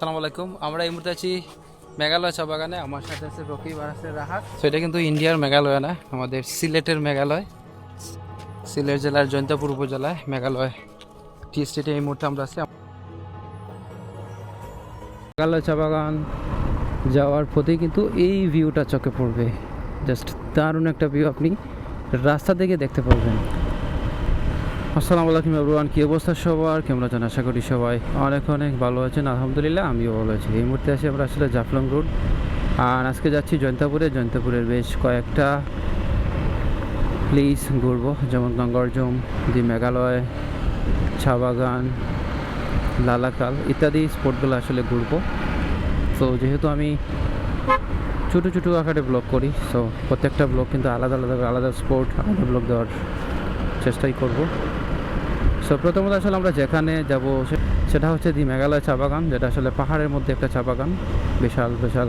আসসালামু আলাইকুম। আমরা এই মুহূর্তে আছি মেঘালয় চা বাগানে আমার সাথে আছে রকিব আর আছে রাহাত। তো এটা কিন্তু ইন্ডিয়ার মেঘালয় না, আমাদের সিলেটের মেঘালয়। সিলেট জেলার জয়ন্তপুর উপজেলায় মেঘালয়। টি স্টেটে এই মুহূর্তে আমরা আছি। মেঘালয় চা বাগান যাওয়ার পথে কিন্তু এই ভিউটা চোখে পড়বে। জাস্ট দারুণ একটা ভিউ আপনি রাস্তা থেকে দেখতে পারবেন। আসসালামু আলাইকুম এভরিওয়ান, কী অবস্থা সবার? কেমন আছেন? আশা করি সবাই অনেক অনেক ভালো আছেন। আলহামদুলিল্লাহ, আমিও ভালো আছি। এই মুহূর্তে আছি আমরা আসলে জাফলং রোড। আর আজকে যাচ্ছি জয়ন্তাপুরে। জয়ন্তাপুরের বেশ কয়েকটা প্লেস ঘুরবো। যেমন গঙ্গারজম দি মেঘালয়, চা বাগান লালাকাল ইত্যাদি স্পটগুলো আসলে ঘুরবো। তো যেহেতু আমি ছোটো ছোটো আকারে ব্লগ করি সো প্রত্যেকটা ব্লগ কিন্তু আলাদা আলাদা আলাদা স্পোর্ট আলাদা ব্লগ দেওয়ার চেষ্টাই করব। সো প্রথমত আসলে আমরা যেখানে যাব সেটা হচ্ছে দি মেঘালয় চা বাগান, যেটা আসলে পাহাড়ের মধ্যে একটা চা বাগান। বিশাল বিশাল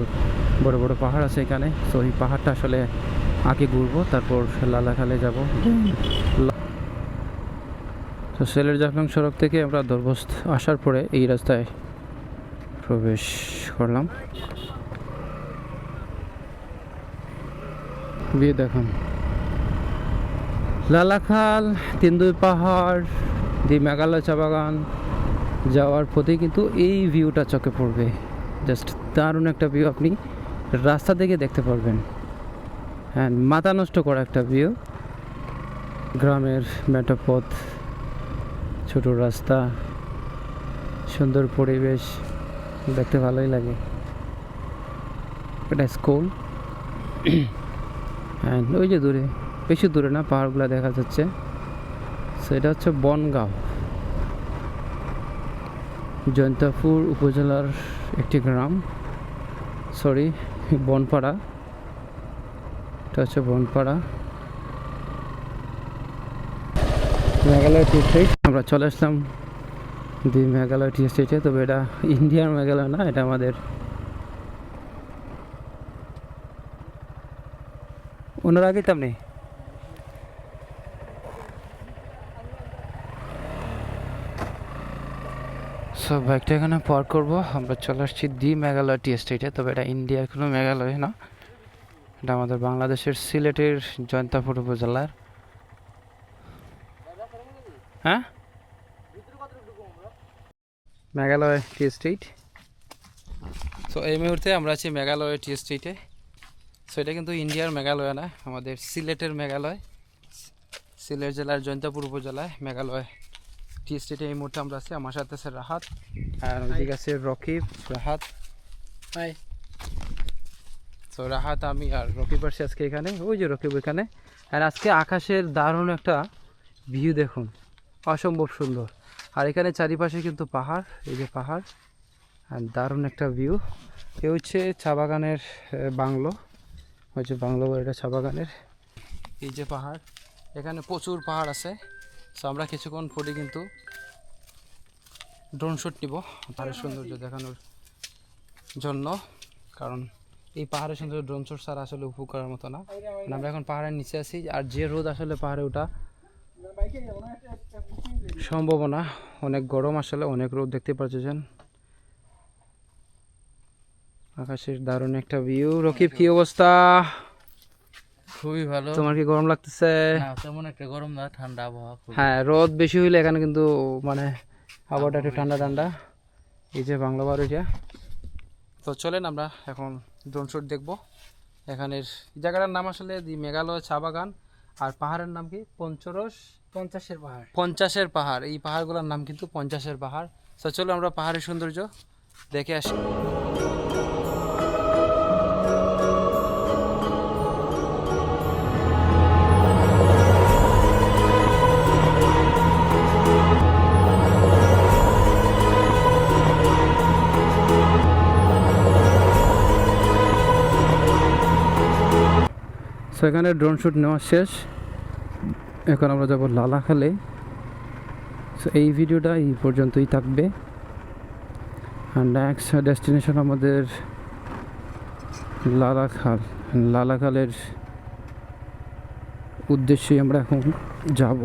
বড় বড় পাহাড় আছে এখানে। সো এই পাহাড়টা আসলে আগে ঘুরবো, তারপর লালাখালে যাব। তো সেলের জাফলং সড়ক থেকে আমরা দরবস্ত আসার পরে এই রাস্তায় প্রবেশ করলাম। বিয়ে দেখুন। লালাখাল তিন্দুই পাহাড় দি মেঘালয় চা বাগান যাওয়ার পথে কিন্তু এই ভিউটা চোখে পড়বে। জাস্ট দারুণ একটা ভিউ আপনি রাস্তা থেকে দেখতে পারবেন। হ্যাঁ মাথা নষ্ট করা একটা ভিউ। গ্রামের মেটা পথ, ছোট রাস্তা, সুন্দর পরিবেশ, দেখতে ভালোই লাগে। এটা স্কুল হ্যাঁ ওই যে দূরে বেশি দূরে না, পাহাড়গুলো দেখা যাচ্ছে। সেটা হচ্ছে বনগাঁও। জয়ন্তাপুর উপজেলার একটি গ্রাম। সরি বনপাড়া। এটা হচ্ছে বনপাড়া। মেঘালয় টি স্টেট আমরা চলে আসলাম দি মেঘালয় টি স্টেটে তবে এটা ইন্ডিয়ার মেঘালয় না, এটা আমাদের। ওনার আগে তেমনি সো বাইকটা এখানে পার্ক করব। আমরা চলে আসছি দি মেঘালয় টি স্টেটে তবে এটা ইন্ডিয়ার কোনো মেঘালয় না। এটা আমাদের বাংলাদেশের সিলেটের জয়ন্তাপুর উপজেলার। হ্যাঁ? মেঘালয় টি স্টেট সো এই মুহূর্তে আমরা আছি মেঘালয় টি স্টেটে সো এটা কিন্তু ইন্ডিয়ার মেঘালয় না, আমাদের সিলেটের মেঘালয়। সিলেট জেলার জয়ন্তাপুর উপজেলায় মেঘালয়। টি স্টেটে এই মুহূর্তে আমরা আছি আমার সাথে আছে রাহাত আর ওইদিকে আছে রকিব। রাহাত। হাই তো রাহাত আমি আর রকিব আসছি আজকে এখানে। ওই যে রকিব এখানে। আর আজকে আকাশের দারুণ একটা ভিউ দেখুন। অসম্ভব সুন্দর। আর এখানে চারিপাশে কিন্তু পাহাড় এই যে পাহাড়। আর দারুণ একটা ভিউ এ হচ্ছে চা বাগানের বাংলো। হচ্ছে বাংলো এটা চা বাগানের। এই যে পাহাড়। এখানে প্রচুর পাহাড় আছে। সো আমরা কিছুক্ষণ পরে কিন্তু ড্রোন শ্যুট নিব। পাহাড়ের সৌন্দর্য দেখানোর জন্য। কারণ এই পাহাড়ের সৌন্দর্য ড্রোন শ্যুট ছাড়া আসলে উপভোগ করার মতো না। মানে আমরা এখন পাহাড়ের নিচে আছি আর যে রোদ আসলে পাহাড়ে ওঠা সম্ভাবনা। অনেক গরম আসলে অনেক রোদ দেখতে পাচ্ছেন আকাশের দারুণ একটা ভিউ রকিব কি অবস্থা? খুবই ভালো। তোমার কি গরম লাগতেছে? না তেমন একটা গরম না ঠান্ডা আবহাওয়া হ্যাঁ রোদ বেশি হইলে এখানে কিন্তু মানে আবহাওয়াটা একটু ঠান্ডা ঠান্ডা। এই যে বাংলা বার এটা তো চলেন আমরা এখন ড্রোন শুট দেখব। এখানের জায়গাটার নাম আসলে দি মেঘালয় চা বাগান। আর পাহাড়ের নাম কি? পঞ্চরস? পঞ্চাশের পাহাড়। পঞ্চাশের পাহাড়। এই পাহাড়গুলোর নাম কিন্তু পঞ্চাশের পাহাড়। তো চলো আমরা পাহাড়ের সৌন্দর্য দেখে আসি। সো এখানে ড্রোন শ্যুট নেওয়া শেষ। এখন আমরা যাব লালাখালে। সো এই ভিডিওটা এই পর্যন্তই থাকবে। আর নেক্সট ডেস্টিনেশন আমাদের লালাখাল। লালাখালের উদ্দেশ্যেই আমরা এখন যাব।